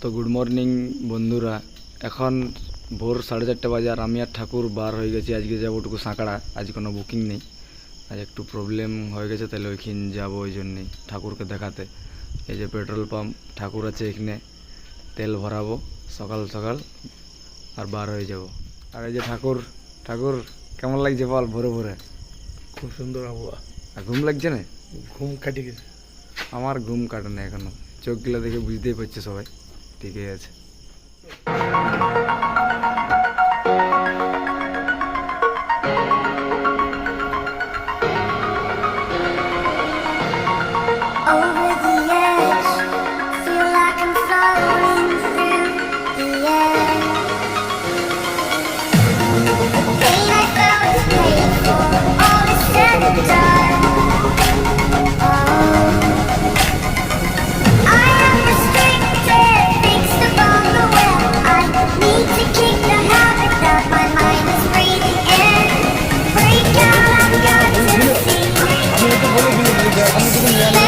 তো good morning বন্ধুরা। এখন ভোর সাড়ে চারটে বাজে আর আমি আর ঠাকুর বার হয়ে গেছি। আজকে যাব টুকু সাঁকড়া। আজ কোনো বুকিং নেই। আজ একটু প্রবলেম হয়ে গেছে তাহলে ওইখানে যাব ওই জন্যেই ঠাকুরকে দেখাতে। এই যে পেট্রোল পাম্প ঠাকুর আছে এখানে। তেল ভরাবো সকাল সকাল আর বার হয়ে যাব। আর এই যে ঠাকুর ঠাকুর কেমন লাগছে বল ভোরে ভোরে? খুব সুন্দর আবহাওয়া। আর ঘুম লাগছে না? ঘুম কাটি গেছে। আমার ঘুম কাটে না এখনও। চোখগুলো দেখে বুঝতেই পারছে সবাই। ঠিকই আছে। Gracias.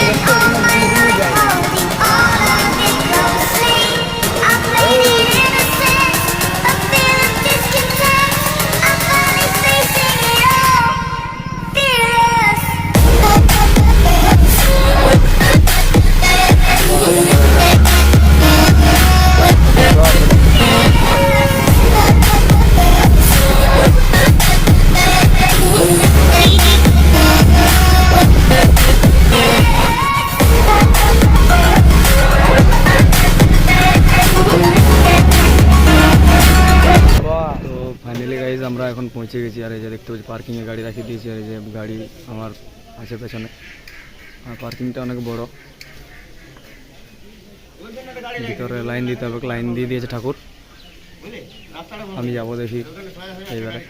ফাইনালি গাইজ আমরা এখন পৌঁছে গেছি আর এই যে দেখতে পাচ্ছি পার্কিংয়ে গাড়ি রাখিয়ে দিয়েছি আর এই যে গাড়ি আমার আছে পেছনে আর পার্কিংটা অনেক বড় ভিতরে লাইন দিতে হবে লাইন দিয়ে দিয়েছে ঠাকুর আমি যাব দেখি এইবারে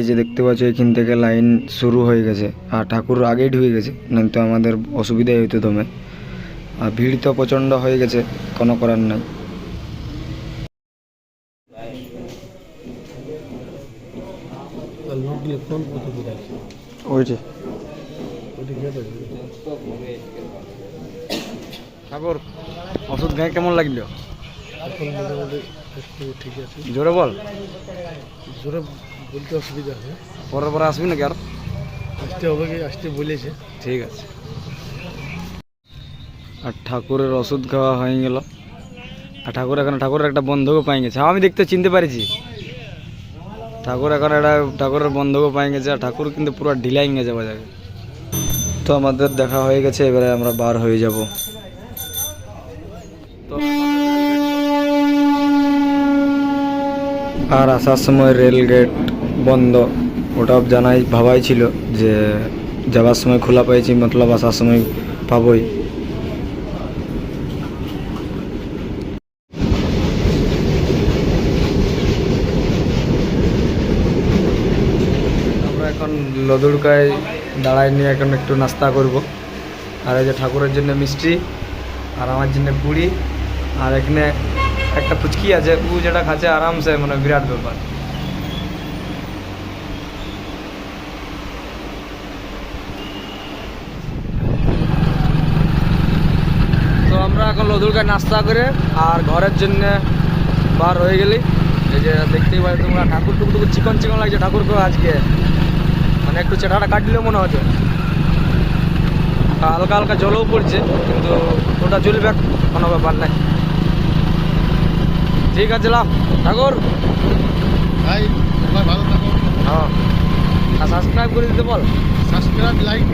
এই যে দেখতে পাচ্ছ এখান থেকে লাইন শুরু হয়ে গেছে। আর ঠাকুর আগেই ঢুকে গেছে নয়তো আমাদের অসুবিধাই হইতো দমে। আর ভিড় তো প্রচণ্ড হয়ে গেছে কোনো করার নাই। ওই যে। ঠাকুর ওষুধ খাই কেমন লাগল? এখন মোটামুটি ঠিক আছে। জোরে বল। জোরে বলতে অসুবিধা হবে। পরের পরে আসবি নাকি আর? আসতে হবে কি? আসতে বলেছে। ঠিক আছে। আর ঠাকুরের ওষুধ খাওয়া হয়ে গেল। আর ঠাকুর এখন ঠাকুরের একটা বন্ধকও পাই গেছে। আমি দেখতে চিনতে পারিছি। ঠাকুর এখন একটা ঠাকুরের বন্ধকও পাই গেছে। আর ঠাকুর কিন্তু পুরো ঢিলাই গেছে বাজারে। তো আমাদের দেখা হয়ে গেছে এবারে আমরা বার হয়ে যাব। তো আর আসার সময় রেল গেট বন্ধ। ওটা জানাই, ভাবাই ছিল যে যাওয়ার সময় খোলা পেয়েছি, মতলব আসার সময় পাবই। আমরা এখন দাঁড়াই নিয়ে এখন একটু নাস্তা করব। আর এই যে ঠাকুরের জন্য মিষ্টি, আর আমার জন্য পুরি, আর এখানে একটা ফুচকি আছে ও যেটা খাচ্ছে আরামসে মানে বিরাট ব্যাপার তো আমরা এখন লদুরকায় নাস্তা করে আর ঘরের জন্য বার হয়ে গেলি। এই যে দেখতেই পাই তোমরা ঠাকুর টুকুটুকু চিকন চিকন লাগছে ঠাকুরকে আজকে। মানে একটু চেটাটা কাটলে মনে হচ্ছে। হালকা হালকা জলও পড়ছে কিন্তু ওটা চলবে কোনো ব্যাপার নাই। ঠিক আছে লাভ ঠাকুর। ভাই ভালো থাকো। হ্যাঁ। আর সাবস্ক্রাইব করে দিতে বল। Subscribe like